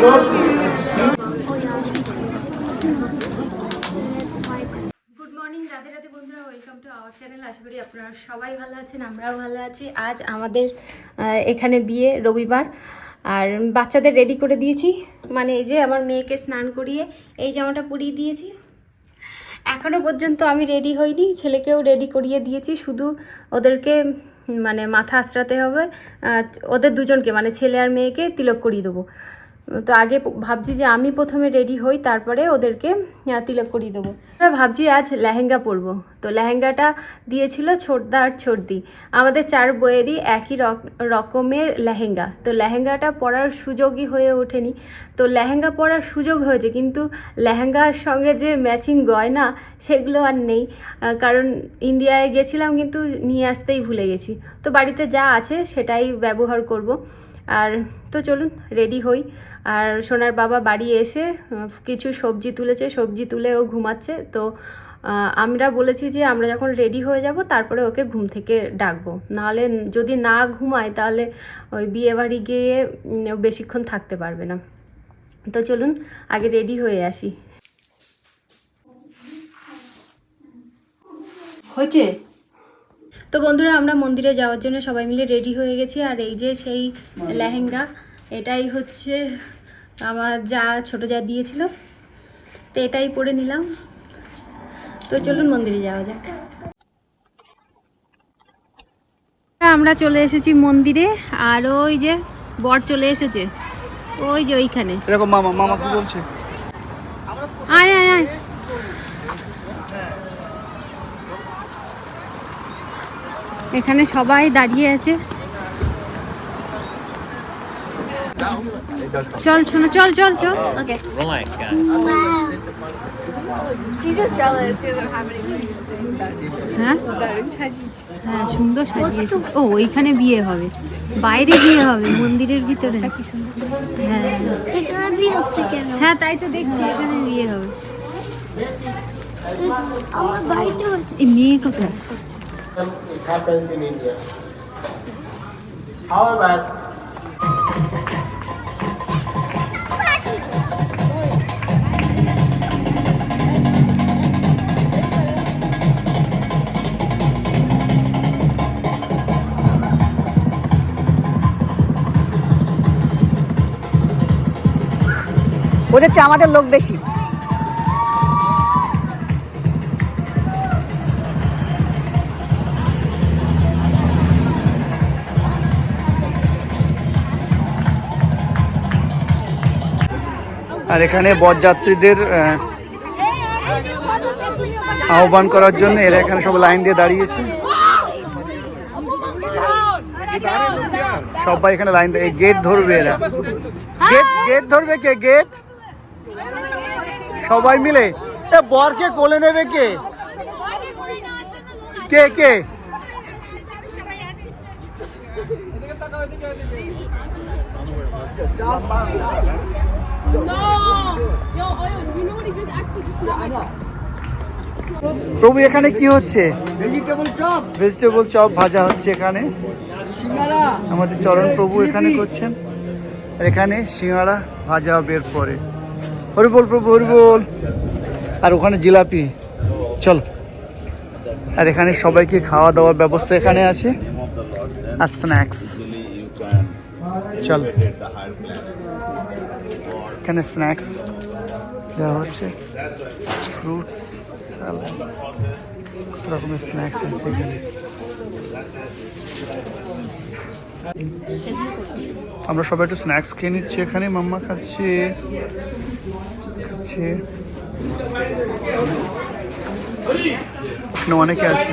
Good morning Radhe Radhe বন্ধুরা welcome to our channel আশা করি আপনারা সবাই ভালো আছেন, আমরাও ভালো আছি। আজ আমাদের এখানে বিয়ে রবিবার, আর বাচ্চাদের রেডি করে দিয়েছি। মানে এই যে আমার মেয়েকে স্নান করিয়ে এই জামাটা পরিয়ে দিয়েছি। এখনও পর্যন্ত আমি রেডি হইনি, ছেলেকেও রেডি করিয়ে দিয়েছি। শুধু ওদেরকে মানে মাথা আশ্রাতে হবে ওদের দুজনকে মানে ছেলে আর মেয়েকে তিলক করিয়ে দেবো। তো আগে ভাবছি যে আমি প্রথমে রেডি হই, তারপরে ওদেরকে তিলক করিয়ে দেবো। আমরা ভাবছি আজ লেহেঙ্গা পরবো। তো লেহেঙ্গাটা দিয়েছিল ছোটদা আর ছোটদি। আমাদের চার বইয়েরই একই রক- রকমের লেহেঙ্গা। তো লেহেঙ্গাটা পরার সুযোগই হয়ে ওঠেনি। তো লেহেঙ্গা পরার সুযোগ হয়েছে, কিন্তু লেহেঙ্গার সঙ্গে যে ম্যাচিং গয়না, সেগুলো আর নেই। কারণ ইন্ডিয়ায় গেছিলাম, কিন্তু নিয়ে আসতেই ভুলে গেছি। তো বাড়িতে যা আছে, সেটাই ব্যবহার করব। আর তো চলুন রেডি হই। আর সোনার বাবা বাড়ি এসে কিছু সবজি তুলেছে, সবজি তুলে ও ঘুমাচ্ছে। তো আমরা বলেছি যে আমরা যখন রেডি হয়ে যাব, তারপরে ওকে ঘুম থেকে ডাকবো। নাহলে যদি না ঘুমায়, তাহলে ওই বিয়ে বাড়ি গিয়ে বেশিক্ষণ থাকতে পারবে না। তো চলুন, আগে রেডি হয়ে আসি। হয়েছে? তো বন্ধুরা আমরা মন্দিরে যাওয়ার জন্য সবাই মিলে রেডি হয়ে গেছি। আর এই যে সেই লেহেঙ্গা এটাই হচ্ছে আমার যা ছোট যা দিয়েছিল তো এটাই পরে নিলাম। তো চলুন মন্দিরে যাওয়া যাক। আমরা চলে এসেছি মন্দিরে আর ওই যে বর চলে এসেছে। ওই যে ওইখানে। এরকম মামা মামা কি বলছে? আয় আয় আয় এখানে সবাই দাঁড়িয়ে আছে। চল শোনো চল চল চল। ওকে. হ্যাঁ হ্যাঁ সুন্দর সাজিয়েছে। ও ওইখানে বিয়ে হবে। বাইরে বিয়ে হবে মন্দিরের ভিতরে। হ্যাঁ। হ্যাঁ তাই তো দেখছি এখানে বিয়ে হবে। আমার বাড়িতে মেয়ে কোথায়? It happens in India. However, ওদের চেয়ে আমাদের লোক বেশি আর এখানে বরযাত্রীদের আহ্বান করার জন্য এরা এখানে সব লাইন দিয়ে দাঁড়িয়েছে। সবাই এখানে লাইন দিয়ে গেট ধরবে এরা। গেট গেট ধরবে কে? গেট? সবাই মিলে। বরকে কোলে নেবে কে? কে কে? প্রভু এখানে কি হচ্ছে? ভেজিটেবল চপ ভেজিটেবল চপ ভাজা হচ্ছে এখানে। আমাদের চরণ প্রভু এখানে করছেন। আর এখানে সিঙ্গাড়া ভাজা হবে এরপরে। হরিবল প্রভু হরিবল। আর ওখানে জিলাপি। চল। আর এখানে সবাইকে খাওয়া দাওয়ার ব্যবস্থা এখানে আছে। আর স্ন্যাক্স চল। এখানে স্ন্যাক্স দেওয়া হচ্ছে ফ্রুটস স্যালাড কত রকমের স্ন্যাক্স আছে এখানে। আমরা সবাই একটু স্ন্যাক্স খেয়ে নিচ্ছি এখানে, মাম্মা খাচ্ছে খাচ্ছে। অনেকে আছে।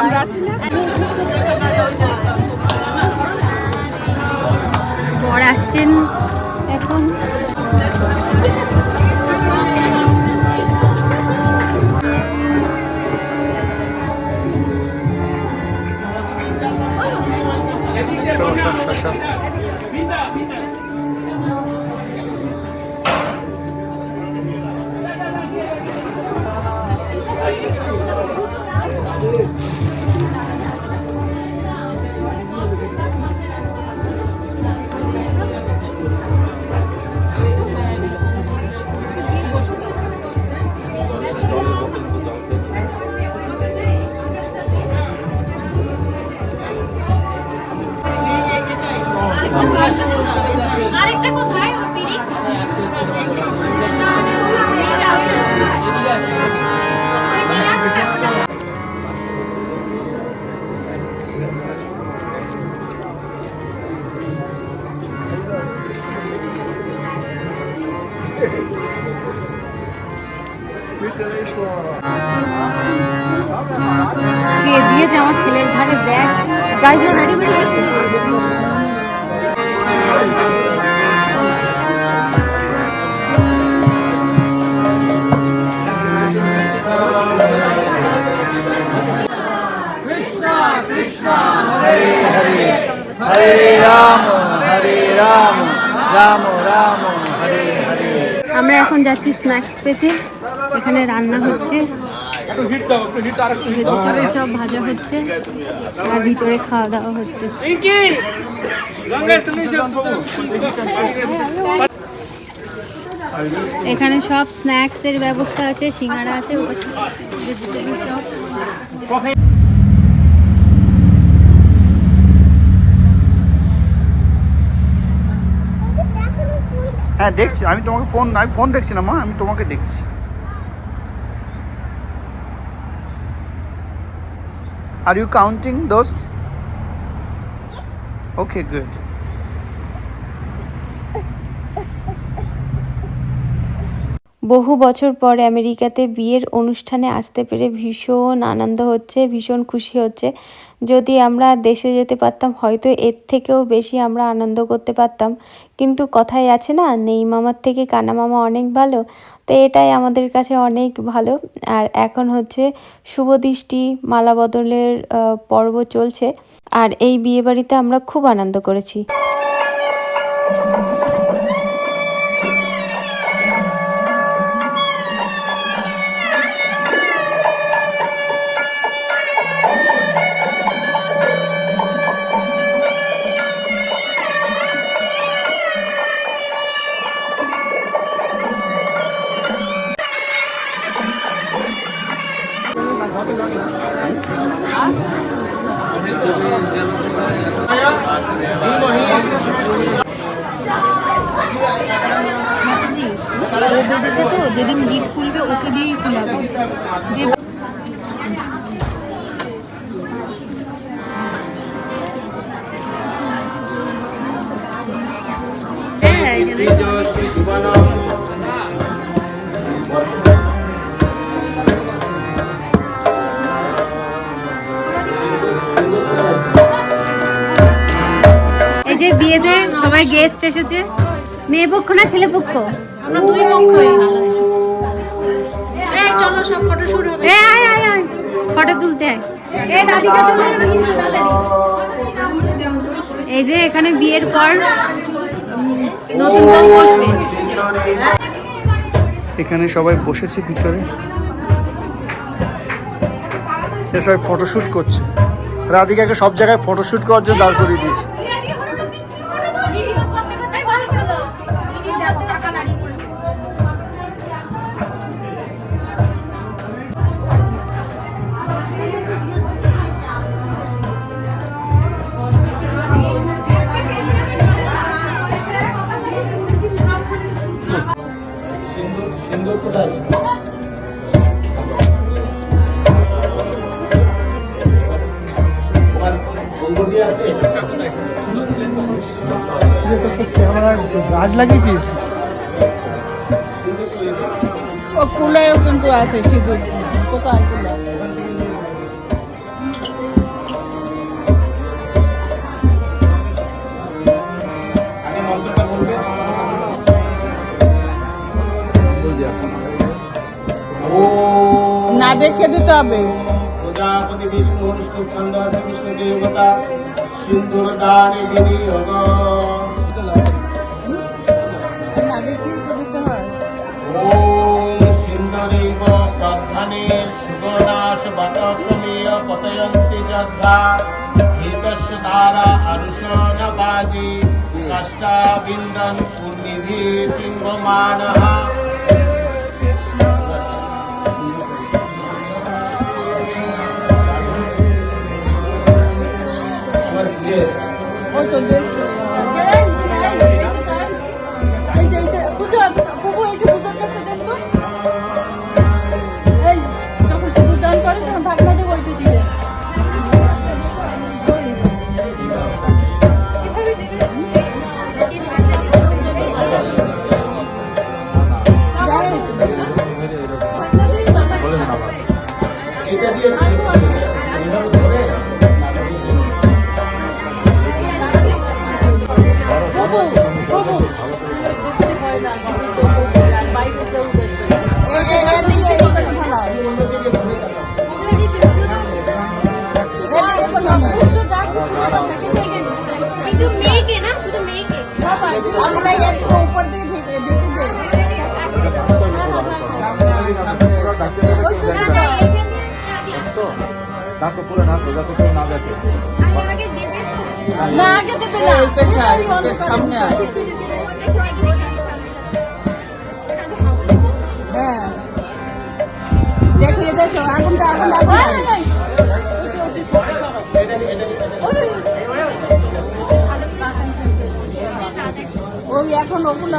আমরা বর আসছেন এখন রাম রাম হরে হরে। আমরা এখন যাচ্ছি স্ন্যাক্স পেতে। এখানে রান্না হচ্ছে। ভেতরে সব ভাজা হচ্ছে। আর ভিতরে খাওয়া দাওয়া হচ্ছে। এখানে সব স্ন্যাক্স এর ব্যবস্থা আছে সিঙ্গারা আছে চপ। হ্যাঁ দেখছি। আমি তোমাকে ফোন আমি ফোন দেখছি না, মা, আমি তোমাকে দেখছি। Are you counting those okay good বহু বছর পর আমেরিকাতে বিয়ের অনুষ্ঠানে আসতে পেরে ভীষণ আনন্দ হচ্ছে, ভীষণ খুশি হচ্ছে। যদি আমরা দেশে যেতে পারতাম, হয়তো এর থেকেও বেশি আমরা আনন্দ করতে পারতাম। কিন্তু কথাই আছে না, নেই মামার থেকে কানা মামা অনেক ভালো, তো এটাই আমাদের কাছে অনেক ভালো। আর এখন হচ্ছে শুভ দৃষ্টি, মালা বদলের পর্ব চলছে। আর এই বিয়েবাড়িতে আমরা খুব আনন্দ করেছি। এই যে বিয়েতে সবাই গেস্ট এসেছে মেয়ে পক্ষ না ছেলে পক্ষ? আমরা দুই পক্ষ চলো সব ফটো শুট হবে। আয় আয় আয়। ফটো তুলতে আয়। এই দাদিকা চলে যাবে কিন্তু তাড়াতাড়ি। এই যে এখানে বিয়ের পর নতুন বউ বসবে। এখানে সবাই বসেছে ভিতরে। সবাই ফটোশ্যুট করছে। রাধিকাকে সব জায়গায় ফটোশ্যুট করার জন্য দাঁড় করিয়ে দিয়েছে। ও কুলায়ও কিন্তু আছে সিঁদুর না দেখে দিতে হবে প্রজাপতি বিষ্ণু অনুষ্ঠ বিষ্ণু দেবতা সুন্দর দানে বিনিয়োগ প্রধানে সুগনাশ বতক্রমীয় পতয়ন্তি যদ্ধা হিতস্য ধারা আরুষণ বাজি কাষ্টাবিন্দন পুণ্যিধি পিঙ্গমানः আমার না আগে দেবে না সামনে হ্যাঁ। দেখিয়ে দেখো আগুনটা আগুন আগুন ওই এখন ওগুলো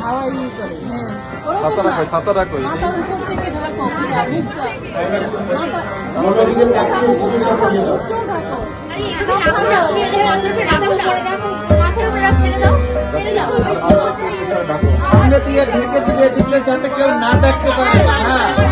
হাওয়াই ইয়ে করে। ছাতা রাখো ছাতা ঢাকো দিলে যাতে কেউ না দেখতে পারে। হ্যাঁ।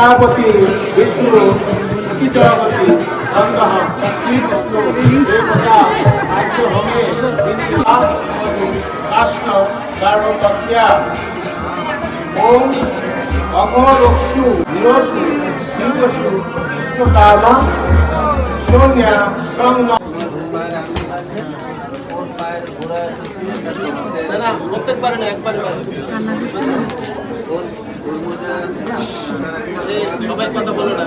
প্রজাপতি বিষ্ণু সতীচরপতি গন্ধঃ শ্রীকৃষ্ণ, দেবতা, আর্য হমে কাষ্ণ গার্ভপত্যা ওম অঘরক্ষু নিরসু না একবারে সবাই কথা বলো না।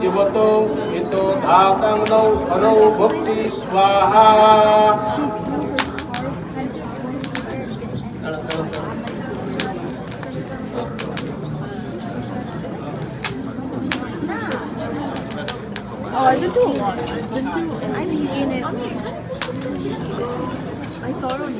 જીવતો હિતો ધાતં નૌ અનૌ ભક્તિ સ્વાહા Oh, the two. The two. I've seen it. I saw it on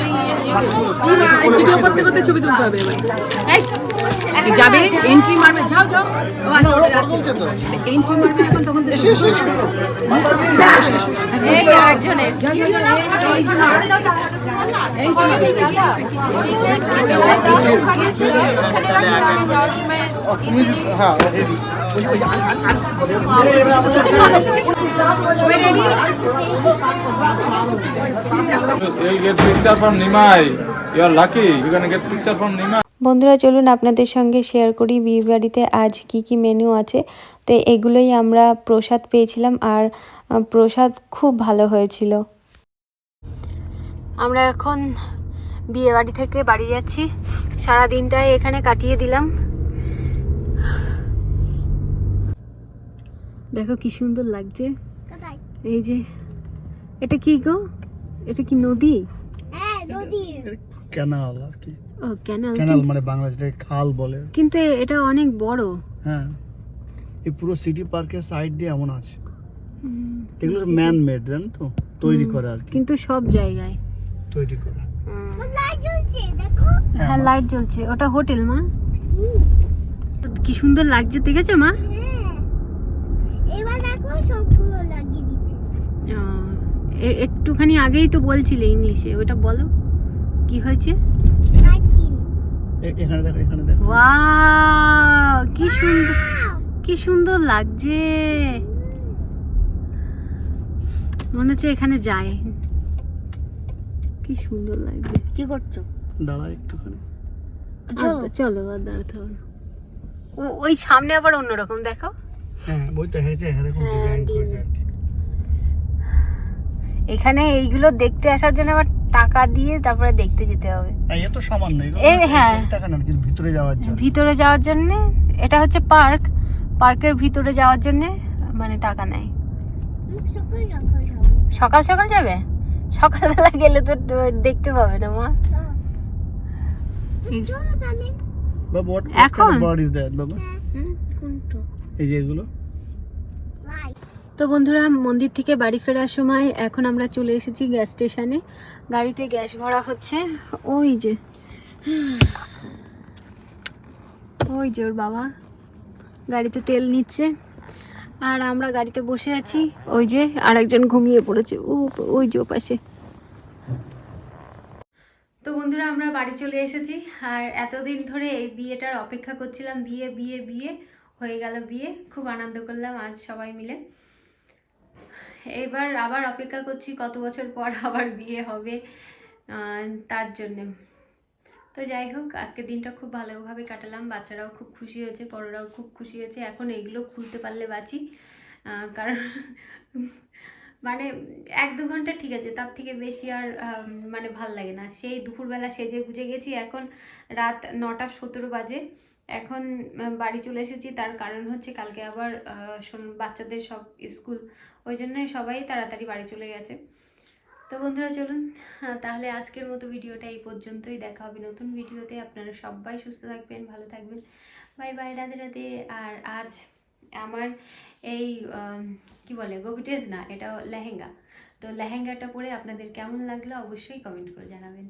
video করতে করতে ছবি তুলতে হবে এবার। যাবে? এন্ট্রি মারবে? যাও যাও। ও আচ্ছা এন্ট্রি মারবে এখন তখন একজনের বন্ধুরা, চলুন আপনাদের সঙ্গে শেয়ার করি বিয়ে বাড়িতে আজ কি কি মেনু আছে। তো এগুলোই আমরা প্রসাদ পেয়েছিলাম আর প্রসাদ খুব ভালো হয়েছিল। আমরা এখন বিয়ে বাড়ি থেকে বাড়ি যাচ্ছি। সারা দিনটাই এখানে কাটিয়ে দিলাম। দেখো কি সুন্দর লাগছে। এই যে এটা কি গো? এটা কি নদী? ক্যানাল আর কি। ও ক্যানাল ক্যানাল মানে বাংলাদেশে খাল বলে। কিন্তু এটা অনেক বড়। হ্যাঁ। এই পুরো সিটি পার্কের সাইড দিয়ে এমন আছে। এগুলো ম্যান মেড জানেন তো? তৈরি করা আর কিন্তু সব জায়গায়। তৈরি করা। হ্যাঁ লাইট জ্বলছে। ওটা হোটেল মা। কি সুন্দর লাগছে দেখেছ মা? এবার দেখো সবগুলো লাগিয়ে দিচ্ছে। ও, এ- একটুখানি আগেই তো বলছিলে ইংলিশে। ওটা বলো কি হয়েছে? এখানে দেখো এখানে দেখো। ওয়াও কি সুন্দর কি সুন্দর লাগছে। মনে হচ্ছে এখানে যায়। কি সুন্দর লাগছে। কি করছ? দাঁড়া একটুখানি। আর চলো আর দাঁড়াতে হবে। ও- ওই সামনে আবার অন্যরকম দেখো হ্যাঁ এরকম হ্যাঁ, ডিজাইন করেছে আর কি। এখানে এইগুলো দেখতে আসার জন্য আবার টাকা দিয়ে তারপরে দেখতে যেতে হবে। হ্যাঁ, এ তো সামান্য এই, হ্যাঁ। টাকা না কিন্তু ভিতরে যাওয়ার জন্য? ভিতরে যাওয়ার জন্য এটা হচ্ছে পার্ক। পার্কের ভিতরে যাওয়ার জন্য মানে টাকা নেয়। সকাল সকাল যাবে? সকালবেলা গেলে তো দেখতে পাবে না মা। বাবা এখন? বার্ড ইজ দ্যাট বাবা? এই যে এগুলো? তো বন্ধুরা মন্দির থেকে বাড়ি ফেরার সময় এখন আমরা চলে এসেছি গ্যাস স্টেশনে গাড়িতে গ্যাস ভরা হচ্ছে। ওই যে। ওই যে ওর বাবা। গাড়িতে তেল নিচ্ছে। আর আমরা গাড়িতে বসে আছি। ওই যে আরেকজন ঘুমিয়ে পড়েছে। ও, ওই যে পাশে। তো বন্ধুরা, আমরা বাড়ি চলে এসেছি। আর এতদিন ধরে এই বিয়েটার অপেক্ষা করছিলাম। বিয়ে বিয়ে বিয়ে। হয়ে গেল বিয়ে। খুব আনন্দ করলাম আজ সবাই মিলে। এবার আবার অপেক্ষা করছি কত বছর পর আবার বিয়ে হবে তার জন্যে। তো যাই হোক আজকে দিনটা খুব ভালোভাবে কাটালাম। বাচ্চারাও খুব খুশি হয়েছে, বড়োরাও খুব খুশি হয়েছে। এখন এগুলো খুলতে পারলে বাঁচি। কারণ মানে এক দু ঘণ্টা ঠিক আছে, তার থেকে বেশি আর মানে ভালো লাগে না। সেই দুপুরবেলা সেজে গুজে গেছি। এখন রাত নটা সতেরো বাজে। এখন বাড়ি চলে এসেছি। তার কারণ হচ্ছে কালকে আবার বাচ্চাদের সব স্কুল, ওই জন্যই সবাই তাড়াতাড়ি বাড়ি চলে গেছে। তো বন্ধুরা চলুন তাহলে আজকের মতো ভিডিওটা এই পর্যন্তই। দেখা হবে নতুন ভিডিওতে। আপনারা সবাই সুস্থ থাকবেন, ভালো থাকবেন। Bye bye, Radhe Radhe. আর আজ আমার এই কি বলে, গোবিটেজ না, এটা লেহেঙ্গা। তো লেহেঙ্গাটা পরে আপনাদের কেমন লাগল অবশ্যই কমেন্ট করে জানাবেন।